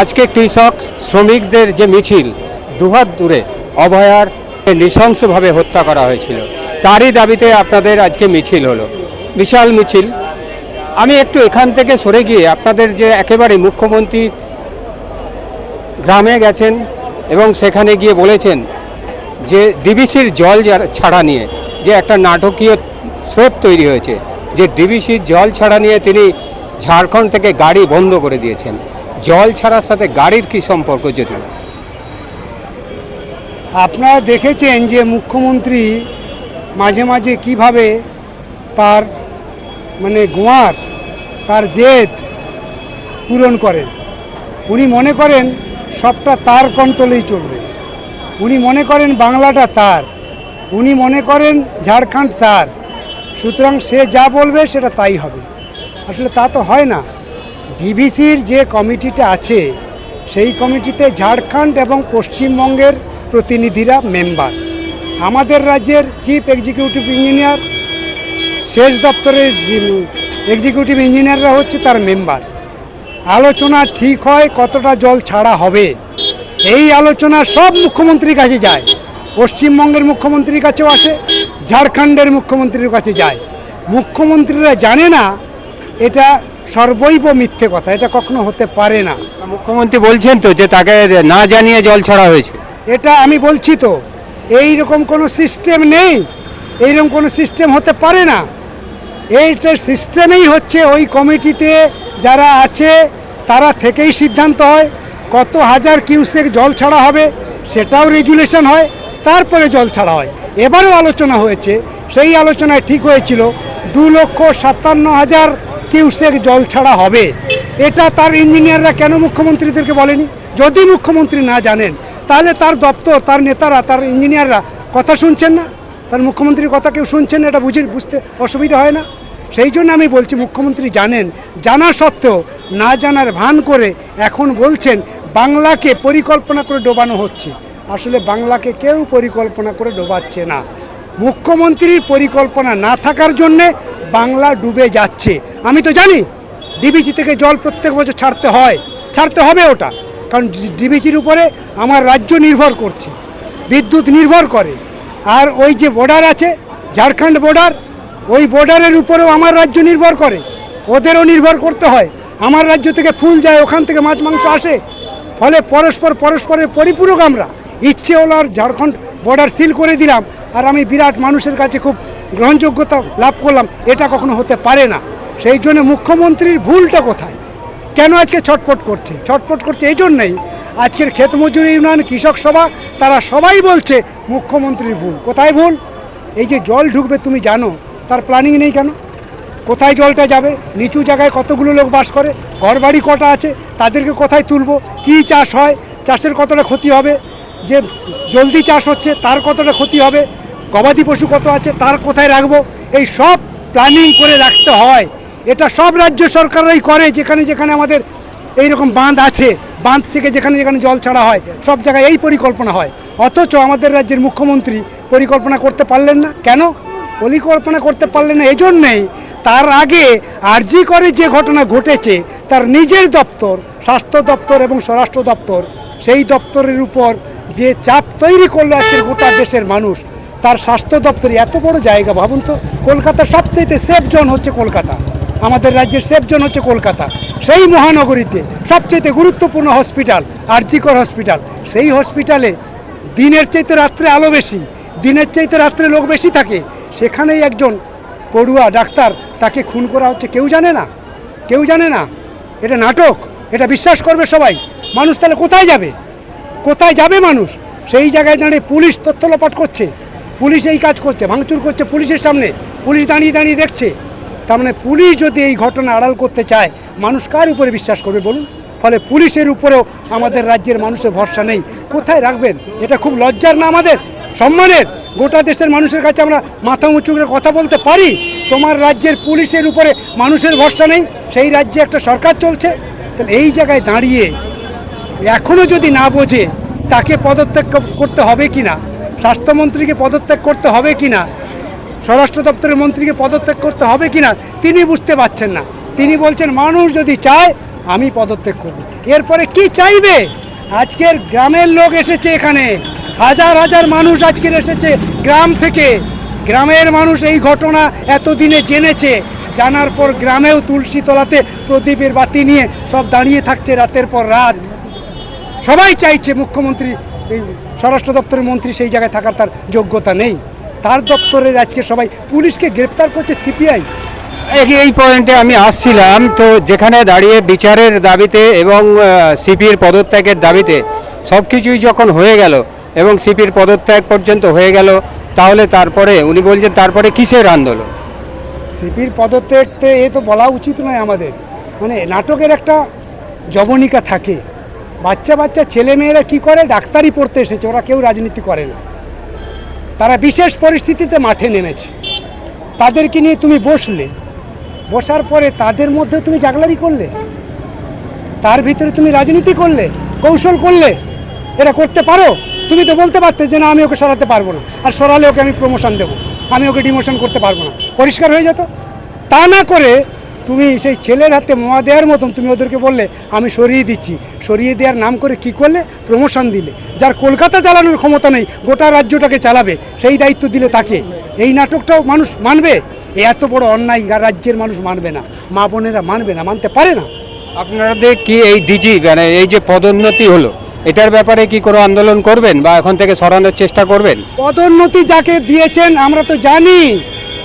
আজকে কৃষক শ্রমিকদের যে মিছিল, দুহাত দূরে অভয়ার নৃশংসভাবে হত্যা করা হয়েছিল, তারই দাবিতে আপনাদের আজকে মিছিল হলো। বিশাল মিছিল। আমি একটু এখান থেকে সরে গিয়ে আপনাদের যে একেবারে মুখ্যমন্ত্রী গ্রামে গেছেন এবং সেখানে গিয়ে বলেছেন যে ডিবিসির জল ছাড়া নিয়ে যে একটা নাটকীয় স্রোত তৈরি হয়েছে, যে ডিবিসির জল ছাড়া নিয়ে তিনি ঝাড়খণ্ড থেকে গাড়ি বন্ধ করে দিয়েছেন। জল ছাড়ার সাথে গাড়ির কি সম্পর্ক যদি? আপনারা দেখেছেন যে মুখ্যমন্ত্রী মাঝে মাঝে কীভাবে তার মানে গোয়ার তার জেদ পূরণ করেন। উনি মনে করেন সবটা তার কন্ট্রোলেই চলবে। উনি মনে করেন বাংলাটা তার। উনি মনে করেন ঝাড়খণ্ড তার। সুতরাং সে যা বলবে সেটা তাই হবে। আসলে তা তো হয় না। ডিভিসির যে কমিটিটা আছে, সেই কমিটিতে ঝাড়খণ্ড এবং পশ্চিমবঙ্গের প্রতিনিধিরা মেম্বার। আমাদের রাজ্যের চিফ এক্সিকিউটিভ ইঞ্জিনিয়ার শেষ দপ্তরের এক্সিকিউটিভ ইঞ্জিনিয়াররা হচ্ছে তার মেম্বার। আলোচনা ঠিক হয় কতটা জল ছাড়া হবে। এই আলোচনা সব মুখ্যমন্ত্রীর কাছে যায়। পশ্চিমবঙ্গের মুখ্যমন্ত্রীর কাছেও আসে, ঝাড়খণ্ডের মুখ্যমন্ত্রীর কাছে যায়। মুখ্যমন্ত্রীরা জানে না, এটা সর্বৈব মিথ্যে কথা এটা কখনো হতে পারে না। মুখ্যমন্ত্রী বলছেন তো যে তাকে না জানিয়ে জল ছাড়া হয়েছে। এটা আমি বলছি তো এই রকম কোনো সিস্টেম নেই এইরকম কোনো সিস্টেম হতে পারে না। এইটা সিস্টেমেই হচ্ছে ওই কমিটিতে যারা আছে তারা থেকেই সিদ্ধান্ত হয় কত হাজার কিউসেক জল ছাড়া হবে সেটাও রেজুলেশন হয় তারপরে জল ছাড়া হয়। এবারও আলোচনা হয়েছে সেই আলোচনায় ঠিক হয়েছিল দু লক্ষ সাতান্ন হাজার কিউসেক জল ছাড়া হবে। এটা তার ইঞ্জিনিয়াররা কেন মুখ্যমন্ত্রীদেরকে বলেনি? যদি মুখ্যমন্ত্রী না জানেন, তাহলে তার দপ্তর, তার নেতারা, তার ইঞ্জিনিয়াররা কথা শুনছেন না? তার মুখ্যমন্ত্রীর কথা কেউ শুনছেন এটা বুঝে, বুঝতে অসুবিধা হয় না? সেই জন্য আমি বলছি, মুখ্যমন্ত্রী জানেন, জানা সত্ত্বেও না জানার ভান করে এখন বলছেন, বাংলাকে পরিকল্পনা করে ডোবানো হচ্ছে। আসলে বাংলাকে কেউ পরিকল্পনা করে ডোবাচ্ছে না। মুখ্যমন্ত্রীর পরিকল্পনা না থাকার জন্যে বাংলা ডুবে যাচ্ছে। আমি তো জানি ডিবিসি থেকে জল প্রত্যেক বছর ছাড়তে হয়। ছাড়তে হবে ওটা। কারণ ডিবিসির উপরে আমার রাজ্য নির্ভর করছে। বিদ্যুৎ নির্ভর করে। আর ওই যে বর্ডার আছে, ঝাড়খণ্ড বর্ডার ওই বর্ডারের উপরেও আমার রাজ্য নির্ভর করে। ওদেরও নির্ভর করতে হয়। আমার রাজ্য থেকে ফুল যায়, ওখান থেকে মাছ, মাংস আসে। ফলে পরস্পর, পরস্পরের পরিপূরক আমরা। ইচ্ছে হলো আর ঝাড়খণ্ড বর্ডার সিল করে দিলাম। আর আমি বিরাট মানুষের কাছে খুব গ্রহণযোগ্যতা লাভ করলাম, এটা কখনো হতে পারে না। সেই জন্য মুখ্যমন্ত্রীর ভুলটা কোথায়? কেন আজকে ছটপট করছে? ছটপট করছে এই জন্যই আজকের ক্ষেত মজুরি ইউনিয়ন কৃষক সভা, তারা সবাই বলছে মুখ্যমন্ত্রীর ভুল। কোথায় ভুল? এই যে জল ঢুকবে, তুমি জানো, তার প্ল্যানিং নেই কেন? কোথায় জলটা যাবে? নিচু জায়গায় কতগুলো লোক বাস করে? ঘরবাড়ি কটা আছে? তাদেরকে কোথায় তুলবো? কী চাষ হয়? চাষের কতটা ক্ষতি হবে? যে জলদি চাষ হচ্ছে, তার কতটা ক্ষতি হবে? গবাদি পশু কত আছে তার কোথায় রাখব? এই সব প্ল্যানিং করে রাখতে হয়। এটা সব রাজ্য সরকাররাই করে, যেখানে যেখানে আমাদের এই রকম বাঁধ আছে। বাঁধ থেকে যেখানে যেখানে জল ছাড়া হয়, সব জায়গায় এই পরিকল্পনা হয়। অথচ আমাদের রাজ্যের মুখ্যমন্ত্রী পরিকল্পনা করতে পারলেন না। কেন? পরিকল্পনা করতে পারলেন না, এজন্যেই তার আগে আরজি করে যে ঘটনা ঘটেছে, তার নিজের দপ্তর, স্বাস্থ্য দপ্তর এবং স্বরাষ্ট্র দপ্তর, সেই দপ্তরের উপর যে চাপ তৈরি করল আজকের গোটা দেশের মানুষ তার স্বাস্থ্য দপ্তরে এত বড় জায়গা, ভাবুন তো, কলকাতার সবচেয়ে সেফ জোন হচ্ছে কলকাতা। আমাদের রাজ্যের সেফ জোন হচ্ছে কলকাতা। সেই মহানগরীতে সবচেয়ে গুরুত্বপূর্ণ হসপিটাল আরজিকর হসপিটাল সেই হসপিটালে দিনের চাইতে রাত্রে আলো বেশি, দিনের চাইতে রাত্রে লোক বেশি থাকে। সেখানেই একজন পড়ুয়া ডাক্তার তাকে খুন করা হচ্ছে, কেউ জানে না? কেউ জানে না? এটা নাটক, এটা বিশ্বাস করবে সবাই। মানুষ তাহলে কোথায় যাবে? কোথায় যাবে মানুষ? সেই জায়গায় দাঁড়িয়ে পুলিশ তথ্য লোপাট করছে। পুলিশ এই কাজ করছে, ভাঙচুর করছে পুলিশের সামনে। পুলিশ দাঁড়িয়ে দাঁড়িয়ে দেখছে। তার মানে পুলিশ যদি এই ঘটনা আড়াল করতে চায়, মানুষ কার উপরে বিশ্বাস করবে বলুন? ফলে পুলিশের উপরেও আমাদের রাজ্যের মানুষের ভরসা নেই। কোথায় রাখবেন? এটা খুব লজ্জার না আমাদের? সম্মানের? গোটা দেশের মানুষের কাছে আমরা মাথা উঁচু করে কথা বলতে পারি। তোমার রাজ্যের পুলিশের উপরে মানুষের ভরসা নেই? সেই রাজ্যে একটা সরকার চলছে। তাহলে এই জায়গায় দাঁড়িয়ে এখনও যদি না বোঝে, তাকে পদত্যাগ করতে হবে কি না স্বাস্থ্যমন্ত্রীকে পদত্যাগ করতে হবে কি না স্বরাষ্ট্র দপ্তরের মন্ত্রীকে পদত্যাগ করতে হবে কি না তিনি বুঝতে পারছেন না। তিনি বলছেন, মানুষ যদি চায়, আমি পদত্যাগ করব। এরপরে কি চাইবে? আজকের গ্রামের লোক এসেছে এখানে। হাজার হাজার মানুষ আজকের এসেছে গ্রাম থেকে। গ্রামের মানুষ এই ঘটনা এতদিনে জেনেছে। জানার পর গ্রামেও তুলসী তলাতে প্রদীপের বাতি নিয়ে সব দাঁড়িয়ে থাকছে রাতের পর রাত। সবাই চাইছে মুখ্যমন্ত্রী স্বরাষ্ট্র দপ্তরের মন্ত্রী সেই জায়গায় থাকার তার যোগ্যতা নেই। তার দপ্তরের আজকে সবাই পুলিশকে গ্রেপ্তার করছে সিপিআই। এই- এই পয়েন্টে আমি আসছিলাম তো যেখানে দাঁড়িয়ে বিচারের দাবিতে এবং সিপির পদত্যাগের দাবিতে সব কিছুই যখন হয়ে গেল এবং সিপির পদত্যাগ পর্যন্ত হয়ে গেল তাহলে তারপরে উনি বলছেন তারপরে কিসের আন্দোলন? সিপির পদত্যাগতে এ তো বলা উচিত নয় আমাদের। মানে নাটকের একটা জবনিকা থাকে। বাচ্চা বাচ্চা ছেলেমেয়েরা কি করে? ডাক্তারি পড়তে এসেছে, ওরা কেউ রাজনীতি করে না। তারা বিশেষ পরিস্থিতিতে মাঠে নেমেছে। তাদেরকে নিয়ে তুমি বসলে। বসার পরে তাদের মধ্যে তুমি জাগলারি করলে? তার ভিতরে তুমি রাজনীতি করলে? কৌশল করলে? এটা করতে পারো? তুমি তো বলতে পারতে যে না, আমি ওকে সরাতে পারব না। আর সরালে ওকে আমি প্রমোশন দেবো। আমি ওকে ডিমোশন করতে পারব না। পরিষ্কার হয়ে যেত। তা না করে তুমি সেই ছেলের হাতে মোয়া দেওয়ার মতন তুমি ওদেরকে বললে আমি সরিয়ে দিচ্ছি। সরিয়ে দেওয়ার নাম করে কি করলে? প্রমোশন দিলে। যার কলকাতা চালানোর ক্ষমতা নেই গোটা রাজ্যটাকে চালাবে সেই দায়িত্ব দিলে তাকে। এই নাটকটাও মানুষ মানবে। এ এত বড় অন্যায় রাজ্যের মানুষ মানবে না। মা বোনেরা মানবে না মানতে পারে না। আপনাদের কি এই ডিজি মানে এই যে পদোন্নতি হলো এটার ব্যাপারে কি কোনো আন্দোলন করবেন বা এখন থেকে সরানোর চেষ্টা করবেন? পদোন্নতি যাকে দিয়েছেন আমরা তো জানি।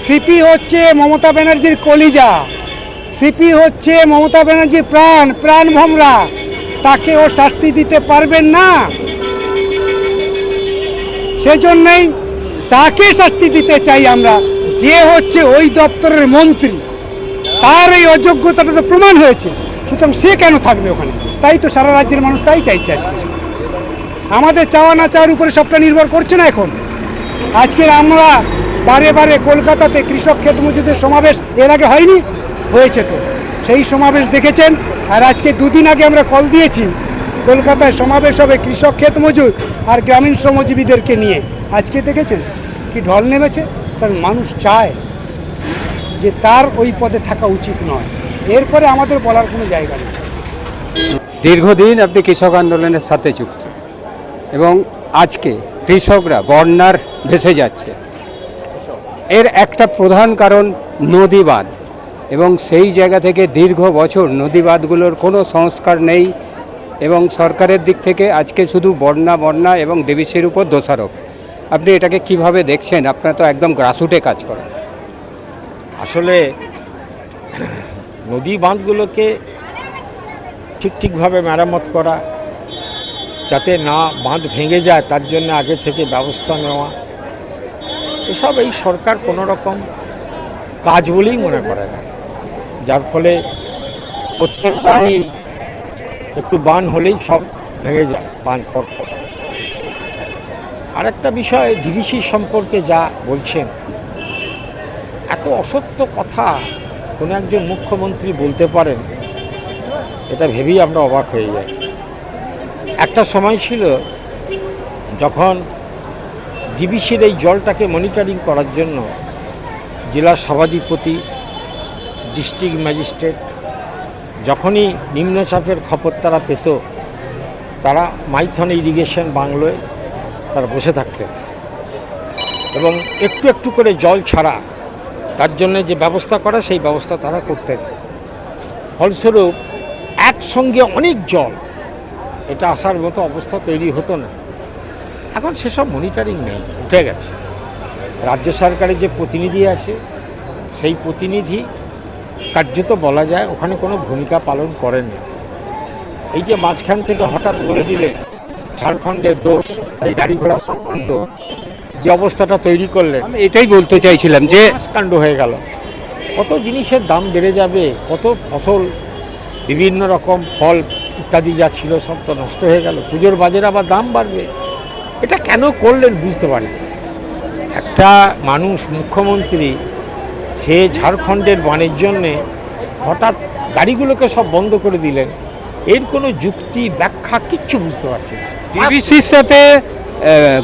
সিপি হচ্ছে মমতা ব্যানার্জির কলিজা। সিপি হচ্ছে মমতা ব্যানার্জির প্রাণ প্রাণ ভমরা। তাকে ও শাস্তি দিতে পারবেন না। সেই জন্যই তাকে শাস্তি দিতে চাই আমরা। যে হচ্ছে ওই দপ্তরের মন্ত্রী, তার এই অযোগ্যতাটা তো প্রমাণ হয়েছে। সুতরাং সে কেন থাকবে ওখানে? তাই তো সারা রাজ্যের মানুষ তাই চাইছে আজকে। আমাদের চাওয়া না চাওয়ার উপরে সবটা নির্ভর করছে না এখন। আজকের আমরা বারে বারে কলকাতাতে কৃষক ক্ষেত মজুদের সমাবেশ এর আগে হয়নি। হয়েছে তো। সেই সমাবেশ দেখেছেন? আর আজকে দুদিন আগে আমরা কল দিয়েছি কলকাতায় সমাবেশ হবে কৃষক ক্ষেত মজুর আর গ্রামীণ শ্রমজীবীদেরকে নিয়ে। আজকে দেখেছেন? কি ঢল নেমেছে? তার মানুষ চায় যে তার ওই পদে থাকা উচিত নয়। এরপরে আমাদের বলার কোনো জায়গা নেই। দীর্ঘদিন আপনি কৃষক আন্দোলনের সাথে যুক্ত এবং আজকে কৃষকরা বন্যার ভেসে যাচ্ছে। এর একটা প্রধান কারণ নদী বাঁধ এবং সেই জায়গা থেকে দীর্ঘ বছর নদী বাঁধগুলোর কোনো সংস্কার নেই এবং সরকারের দিক থেকে আজকে শুধু বন্যা বন্যা এবং ডিবিসির উপর দোষারোপ। আপনি এটাকে কীভাবে দেখছেন? আপনারা তো একদম গ্রাসরুটে কাজ করেন। আসলে নদী বাঁধগুলোকে ঠিক ঠিকভাবে মেরামত করা, যাতে না বাঁধ ভেঙে যায়, তার জন্য আগে থেকে ব্যবস্থা নেওয়া, এসব এই সরকার কোনো রকম কাজ বলেই মনে করে না। যার ফলে প্রত্যেক প্রত্যেকবারই একটু বান হলেই সব ভেঙে যায়, বান পর। আরেকটা বিষয় ডিভিসি সম্পর্কে যা বলছেন, এত অসত্য কথা কোনো একজন মুখ্যমন্ত্রী বলতে পারেন, এটা ভেবেই আমরা অবাক হয়ে যাই একটা সময় ছিল যখন ডিবিসির এই জলটাকে মনিটরিং করার জন্য জেলা সভাধিপতি ডিস্ট্রিক্ট ম্যাজিস্ট্রেট যখনই নিম্নচাপের খবর তারা পেত, তারা মাইথন ইরিগেশন বাংলোয় তারা বসে থাকতেন। এবং একটু একটু করে জল ছাড়া তার জন্য যে ব্যবস্থা করা সেই ব্যবস্থা তারা করতেন। ফলস্বরূপ একসঙ্গে অনেক জল, এটা আসার মতো অবস্থা তৈরি হতো না। এখন সেসব মনিটরিং নেই, উঠে গেছে। রাজ্য সরকারের যে প্রতিনিধি আছে, সেই প্রতিনিধি কার্যত বলা যায় ওখানে কোনো ভূমিকা পালন করেননি। এই যে মাঝখান থেকে হঠাৎ বলে দিলে ঝাড়খণ্ডের দোষ এই গাড়ি ঘোড়া সম্বন্ধ যে অবস্থাটা তৈরি করলেন আমি এটাই বলতে চাইছিলাম যে কাণ্ড হয়ে গেল। কত জিনিসের দাম বেড়ে যাবে কত ফসল বিভিন্ন রকম ফল ইত্যাদি যা ছিল সব তো নষ্ট হয়ে গেল। পুজোর বাজারে আবার দাম বাড়বে। এটা কেন করলেন বুঝতে পারি একটা মানুষ মুখ্যমন্ত্রী সে ঝাড়খণ্ডের বাণের জন্যে হঠাৎ গাড়িগুলোকে সব বন্ধ করে দিলেন। এর কোনো যুক্তি ব্যাখ্যা কিচ্ছু বুঝতে পারছি না। ডিবিসির সাথে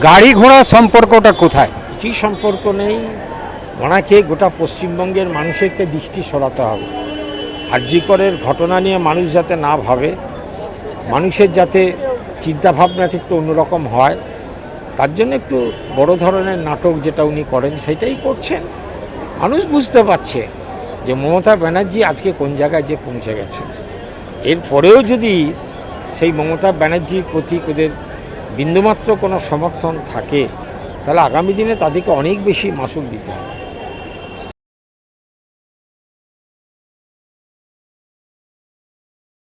গাড়ি ঘোড়ার সম্পর্কটা কোথায়? কিছুই সম্পর্ক নেই। ওনাকে গোটা পশ্চিমবঙ্গের মানুষেরকে দৃষ্টি সরাতে হবে। আর্যিকরের ঘটনা নিয়ে মানুষ যাতে না ভাবে মানুষের যাতে চিন্তাভাবনাটা একটু অন্যরকম হয় তার জন্য একটু বড় ধরনের নাটক যেটা উনি করেন সেটাই করছেন। মানুষ বুঝতে পারছে যে মমতা ব্যানার্জি আজকে কোন জায়গায় যে পৌঁছে গেছে। এরপরেও যদি সেই মমতা ব্যানার্জির প্রতি ওদের বিন্দুমাত্র কোনো সমর্থন থাকে, তাহলে আগামী দিনে তাদেরকে অনেক বেশি মাসুল দিতে হবে।